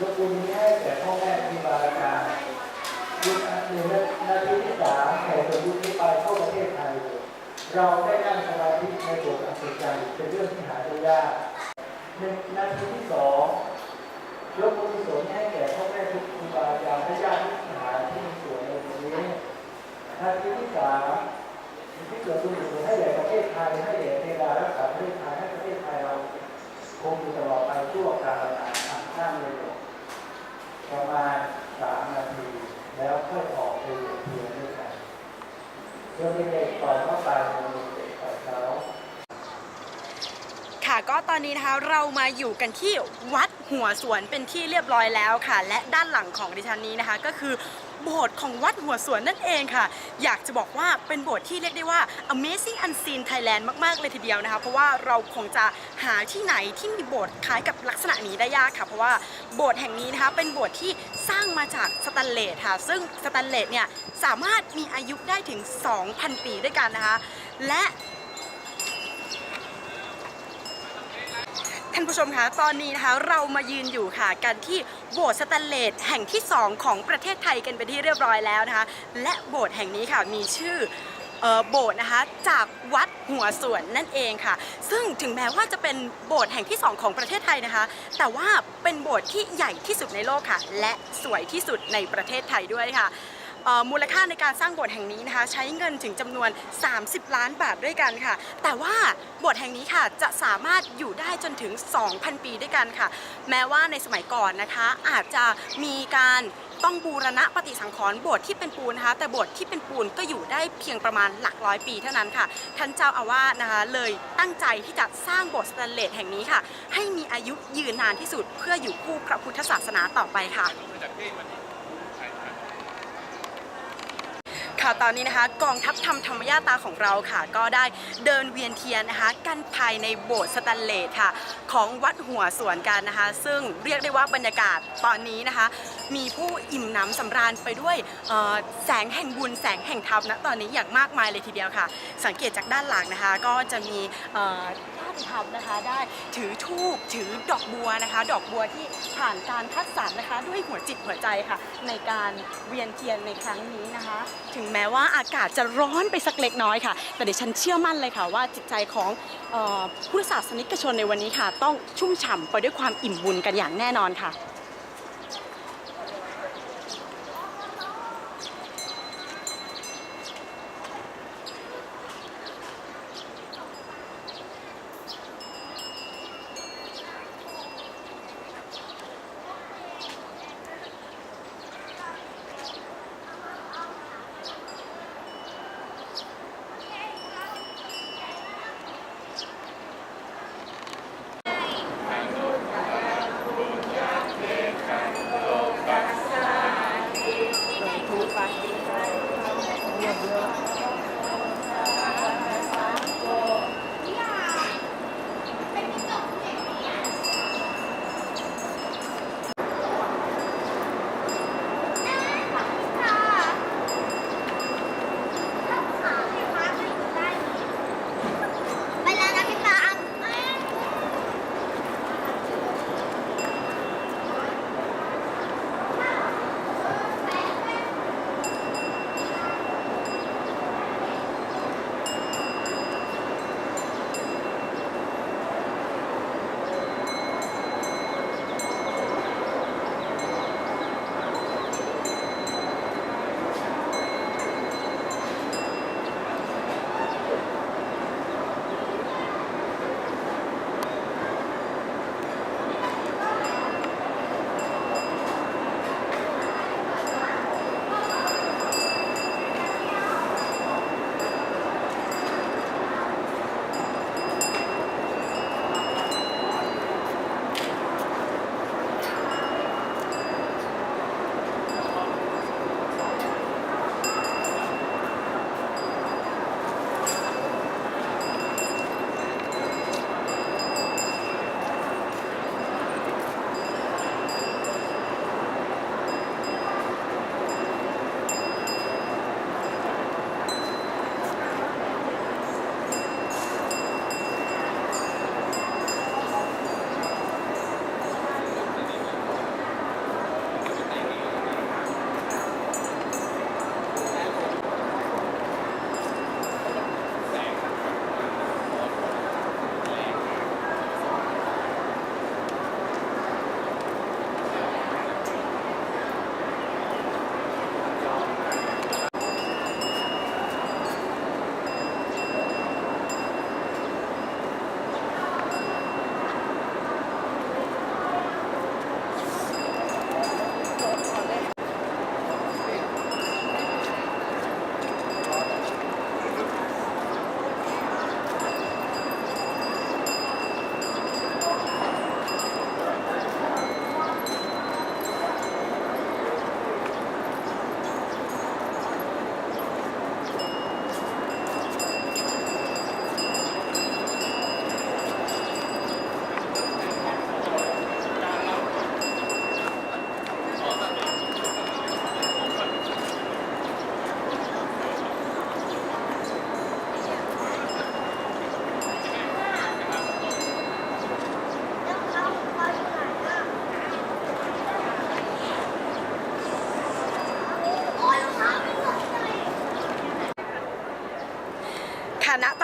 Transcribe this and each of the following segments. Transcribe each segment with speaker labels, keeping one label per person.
Speaker 1: ยกบุญนี้ให้แก่พ่อแม่ครู
Speaker 2: บาอาจารย์ยุคหนึ่งนาทีที่สามแห่ตัวยุคนี้ไปเข้าประเทศไทย เราได้นั่งสมาธิในบทอัศจรรย์เป็นเรื่องที่หาได้ยากหนึ่งนาทีที่สองยกบุญกุศลให้แก่พ่อแม่ทุกครูบาอาจารย์และญาติมิตรหายที่มีส่วนในวันนี้นาทีที่สามที่เกิดบุญกุศลให้แก่ประเทศไทยให้แก่เทวารักษาประเทศไทยให้ประเทศไทยเราคงอยู่ตลอดไปชั่วกาลนานอะนั่งเลย ประมาณสามนาที แล้วค่อยออกไปเรียนเพียงด้วยกันโยมเด็กๆต่อยเข้าไปโยมเด็กๆปล่อยเขา
Speaker 3: ค่ะก็ตอนนี้นะคะเรามาอยู่กันที่วัดหัวสวนเป็นที่เรียบร้อยแล้วค่ะ และด้านหลังของดิฉันนี้นะคะ ก็คือ โบสถ์ของวัดหัวสวนนั่นเองค่ะ อยากจะบอกว่าเป็นโบสถ์ที่เรียกได้ว่า Amazing Unseen Thailand มาก ๆ เลยทีเดียวนะคะ เพราะว่าเราคงจะหาที่ไหนที่มีโบสถ์คล้ายกับลักษณะนี้ได้ยากค่ะ เพราะว่าโบสถ์แห่งนี้นะคะเป็นโบสถ์ที่สร้างมาจากสแตนเลสค่ะ ซึ่งสแตนเลสเนี่ยสามารถมีอายุได้ถึง 2,000 ปีด้วยกันนะคะ และ ท่านผู้ชมคะตอนนี้นะคะเรามายืนอยู่ค่ะกันที่โบสถ์สแตนเลสแห่งที่ 2 ของประเทศไทยกันเป็นที่เรียบร้อยแล้วนะคะ และโบสถ์แห่งนี้ค่ะมีชื่อโบสถ์นะคะจากวัดหัวสวนนั่นเองค่ะ ซึ่งถึงแม้ว่าจะเป็นโบสถ์แห่งที่ 2 ของประเทศไทยนะคะ แต่ว่าเป็นโบสถ์ที่ใหญ่ที่สุดในโลกค่ะ และสวยที่สุดในประเทศไทยด้วยค่ะ มูลค่าในการสร้างโบสถ์แห่งนี้นะคะ ใช้เงินถึงจำนวน 30 ล้านบาทด้วยกันค่ะ แต่ว่าโบสถ์แห่งนี้ค่ะจะสามารถอยู่ได้จนถึง 2,000 ปีด้วยกันค่ะ แม้ว่าในสมัยก่อนนะคะ อาจจะมีการต้องบูรณะปฏิสังขรณ์โบสถ์ที่เป็นปูนนะคะ แต่โบสถ์ที่เป็นปูนก็อยู่ได้เพียงประมาณหลักร้อยปีเท่านั้นค่ะ ท่านเจ้าอาวาสนะคะ เลยตั้งใจที่จะสร้างโบสถ์สแตนเลสแห่งนี้ค่ะ ให้มีอายุยืนนานที่สุดเพื่ออยู่คู่พระพุทธศาสนาต่อไปค่ะ ค่ะตอนนี้นะคะ กองทัพธรรมธรรมยาตาของเราค่ะ ก็ได้เดินเวียนเทียนนะคะ กันภายในโบสถ์สแตนเลสค่ะ ของวัดหัวสวนกันนะคะ ซึ่งเรียกได้ว่าบรรยากาศตอนนี้นะคะ มีผู้อิ่มหน้ำสำราญไปด้วยแสงแห่งบุญแสงแห่งธรรมนะตอนนี้อย่างมากมายเลยทีเดียวค่ะ สังเกตจากด้านหลังนะคะ ก็จะมี เอ่อท่านธรรมนะคะ ได้ถือธูปถือดอกบัวนะคะ ดอกบัวที่ผ่านการคัดสรรนะคะ ด้วยหัวจิตหัวใจค่ะ ในการเวียนเทียนในครั้งนี้นะคะ ถึงแม้ว่าอากาศจะร้อนไปสักเล็กน้อยค่ะ แต่เดี๋ยวฉันเชื่อมั่นเลยค่ะว่าจิตใจของออผู้ศาสนิกชนในวันนี้ค่ะ ต้องชุ่มฉ่ำไปด้วยความอิ่มบุญกันอย่างแน่นอนค่ะ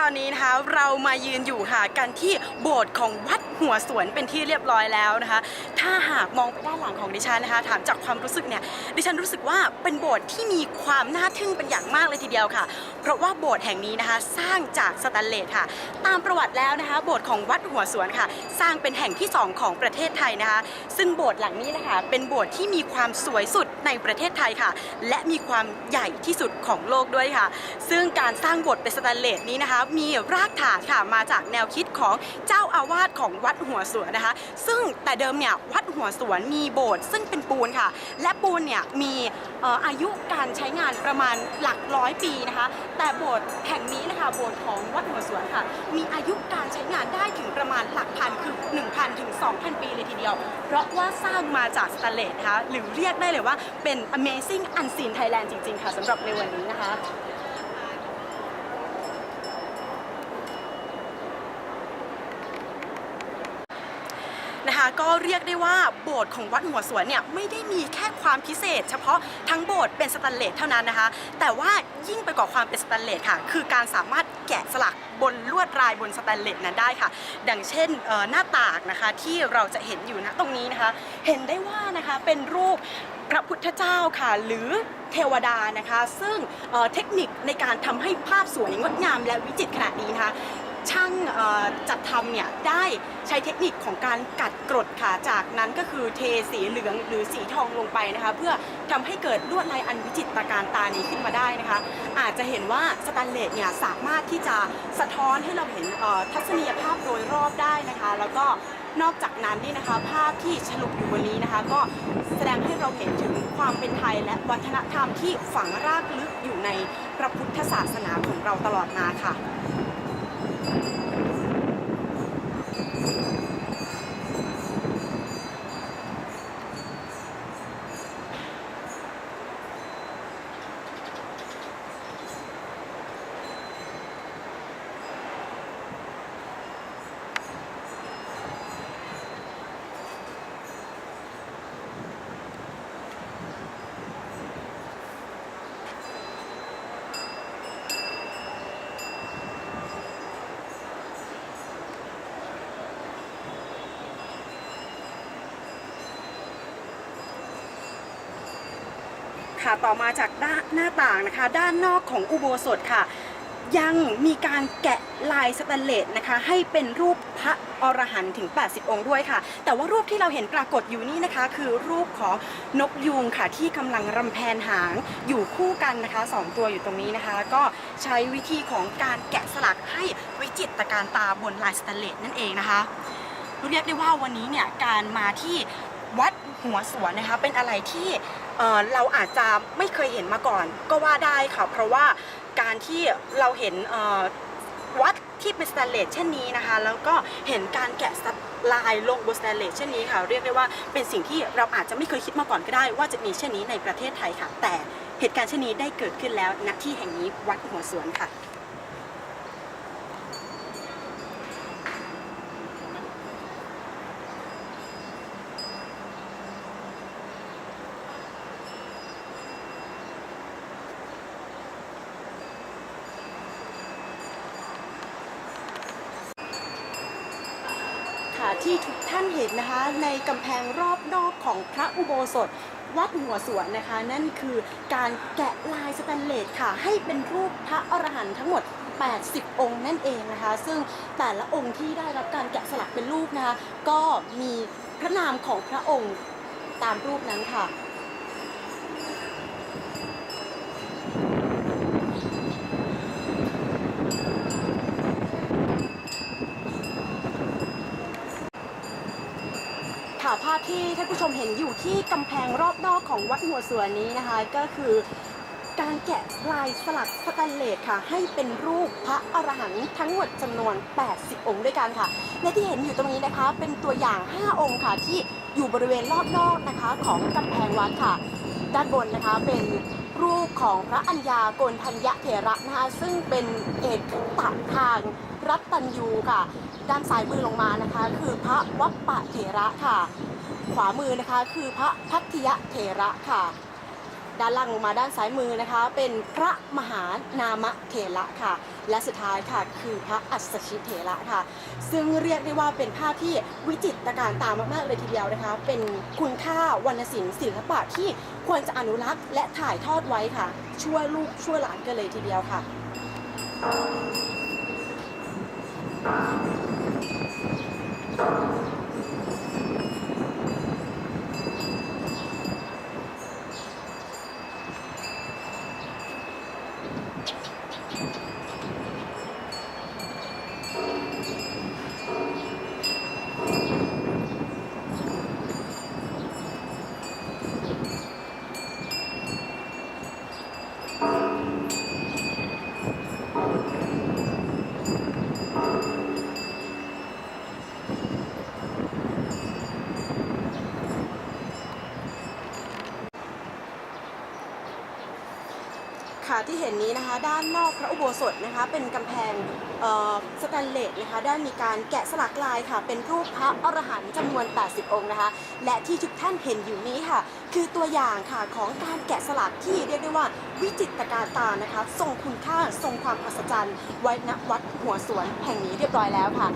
Speaker 3: ตอนนี้นะคะเรามายืนอยู่ค่ะกันที่โบสถ์ของวัดหัวสวนเป็นที่เรียบร้อยแล้วนะคะ ถ้าหากมองไปด้านหลังของดิฉันนะคะ ถามจากความรู้สึกเนี่ยดิฉันรู้สึกว่าเป็นโบสถ์ที่มีความน่าทึ่งเป็นอย่างมากเลยทีเดียวค่ะ เพราะว่าโบสถ์แห่งนี้นะคะสร้างจากสแตนเลสค่ะ ตามประวัติแล้วนะคะ โบสถ์ของวัดหัวสวนค่ะ สร้างเป็นแห่งที่สองของประเทศไทยนะคะ ซึ่งโบสถ์หลังนี้นะคะเป็นโบสถ์ที่มีความสวยสุด ในประเทศไทยค่ะ และมีความใหญ่ที่สุดของโลกด้วยค่ะ ซึ่งการสร้างโบสถ์เป็นสแตนเลสนี้นะคะ มีรากฐานค่ะมาจากแนวคิด ของเจ้าอาวาสของวัดหัวสวนนะคะ ซึ่งแต่เดิมเนี่ยวัดหัวสวนมีโบสถ์ซึ่งเป็นปูนค่ะ และปูนเนี่ยมีเอ่ออายุการใช้งานประมาณหลักร้อยปีนะคะ แต่โบสถ์แห่งนี้นะคะโบสถ์ของวัดหัวสวนค่ะ มีอายุการใช้งานได้ถึงประมาณหลักพันคือ1,000ถึง2,000 ปีเลยทีเดียว เพราะว่าสร้างมาจากสแตนเลสนะคะหรือเรียกได้เลยว่าเป็น Amazing Unseen Thailand จริง ๆ ค่ะสำหรับในวันนี้นะคะ นะคะก็เรียกได้ว่าโบสถ์ของวัดหัวสวนเนี่ยไม่ได้มีแค่ความพิเศษ เฉพาะทั้งโบสถ์เป็นสแตนเลสเท่านั้นนะคะ แต่ว่ายิ่งไปกว่าความเป็นสแตนเลสค่ะ คือการสามารถแกะสลักบนลวดลายบนสแตนเลสนั้นได้ค่ะ ดังเช่นหน้าต่างนะคะที่เราจะเห็นอยู่นะตรงนี้นะคะ เห็นได้ว่านะคะเป็นรูปพระพุทธเจ้าค่ะ หรือเทวดานะคะ ซึ่งเเทคนิคในการทำให้ภาพสวยงดงามและวิจิตรขนาดนี้นะคะ ช่างจัดทำเนี่ยได้ใช้เทคนิคของการกัดกรดค่ะจากนั้นก็คือเทสีเหลืองหรือสีทองลงไปนะคะ เพื่อทำให้เกิดลวดลายอันวิจิตรการตานี้ขึ้นมาได้นะคะ อาจจะเห็นว่าสแตนเลสเนี่ยสามารถที่จะสะท้อนให้เราเห็นทัศนียภาพโดยรอบได้นะคะ แล้วก็นอกจากนั้นนี่นะคะภาพที่ฉลุอยู่บนนี้นะคะ ก็แสดงให้เราเห็นถึงความเป็นไทยและวัฒนธรรมที่ฝังรากลึกอยู่ในพระพุทธศาสนาของเราตลอดมาค่ะ Thank you. ค่ะต่อมาจากด้านหน้าต่างนะคะ ด้านนอกของอุโบสถค่ะ ยังมีการแกะลายสแตนเลสนะคะ ให้เป็นรูปพระอรหันต์ถึง 80 องค์ด้วยค่ะ แต่ว่ารูปที่เราเห็นปรากฏอยู่นี่นะคะ คือรูปของนกยูงค่ะ ที่กำลังรำแพนหางอยู่คู่กันนะคะสองตัวอยู่ตรงนี้นะคะ ก็ใช้วิธีของการแกะสลักให้วิจิตรการตาบนลายสแตนเลสนั่นเองนะคะเรียกได้ว่าวันนี้เนี่ยการมาที่วัดหัวสวนนะคะเป็นอะไรที่ เเราอาจจะไม่เคยเห็นมาก่อน ก็ว่าได้ค่ะ เพราะว่าการที่เราเห็นวัดที่เป็นสแตนเลสเช่นนี้นะคะ แล้วก็เห็นการแกะสลายลงบนสแตนเลสเช่นนี้ค่ะ เรียกได้ว่าเป็นสิ่งที่เราอาจจะไม่เคยคิดมาก่อนก็ได้ ว่าจะมีเช่นนี้ในประเทศไทยค่ะ แต่เหตุการณ์เช่นนี้ได้เกิดขึ้นแล้วณที่แห่งนี้วัดหัวสวนค่ะที่ทุกท่านเห็นนะคะใน กำแพงรอบนอกของพระอุโบสถวัดหัวสวนนะคะ นั่นคือการแกะลายสแตนเลสค่ะ ให้เป็นรูปพระอรหันต์ทั้งหมด 80 องค์นั่นเองนะคะ ซึ่งแต่ละองค์ที่ได้รับการแกะสลักเป็นรูปนะคะ ก็มีพระนามของพระองค์ตามรูปนั้นค่ะภาพที่ท่านผู้ ชมเห็นอยู่ที่กำแพงรอบนอกของวัดหัวสวนนี้นะคะ ก็คือการแกะลายสลักสแตนเลสค่ะ ให้เป็นรูปพระอรหันต์ทั้งหมดจำนวน 80 องค์ด้วยกันค่ะ และที่เห็นอยู่ตรงนี้นะคะ เป็นตัวอย่าง 5 องค์ค่ะ ที่อยู่บริเวณรอบนอกนะคะ ของกำแพงวัดค่ะ ด้านบนนะคะเป็นรูปของพระอัญญาโกนทัญญะเถระนะคะซึ่งเป็นเอกตัทางรัตตัญยูค่ะ ด้านซ้ายมือลงมานะคะ คือพระวัปปะเถระค่ะ ขวามือนะคะ คือพระพัทธิยเถระค่ะ ด้านล่างลงมาด้านซ้ายมือนะคะ เป็นพระมหานามเถระค่ะ และสุดท้ายค่ะคือพระอัสสชิเถระค่ะ ซึ่งเรียกได้ว่าเป็นภาพที่วิจิตรการตามากๆเลยทีเดียวนะคะ เป็นคุณค่าวรรณศิลป์ศิลปะที่ควรจะอนุรักษ์และถ่ายทอดไว้ค่ะ ช่วยลูกช่วยหลานกันเลยทีเดียวค่ะค ที่เห็นนี้นะคะ ด้านนอกพระอุโบสถนะคะ เป็นกำแพงสแตนเลสนะคะ ได้มีการแกะสลักลายค่ะ เป็นรูปพระอรหันต์จำนวน 80 องค์นะคะ และที่ทุกท่านเห็นอยู่นี้ค่ะ คือตัวอย่างค่ะของการแกะสลักที่เรียกได้ว่าวิจิตรการตานะคะ ทรงคุณค่าทรงความอัศจรรย์ไว้ณวัดหัวสวนแห่งนี้เรียบร้อยแล้วค่ะ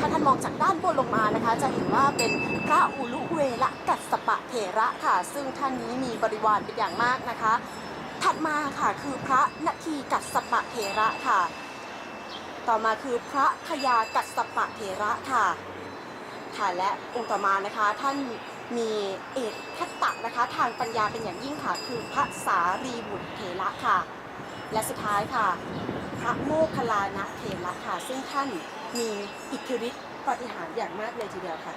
Speaker 3: ถ้าท่านมองจากด้านบนลงมานะคะ จะเห็นว่าเป็นพระอุลุเวละกัสปะเถระค่ะ ซึ่งท่านนี้มีบริวารเป็นอย่างมากนะคะ ถัดมาค่ะคือพระนาทีกัสสปะเถระค่ะ ต่อมาคือพระพยากัสสปะเถระค่ะค่ะและองค์ต่อมานะคะท่านมีเอกทัตตะนะคะ ทางปัญญาเป็นอย่างยิ่งค่ะ คือพระสารีบุตรเถระค่ะ และสุดท้ายค่ะ พระโมคคัลลานะเถระค่ะ ซึ่งท่านมีอิทธิฤทธิ์ปฏิหารอย่างมากเลยทีเดียวค่ะ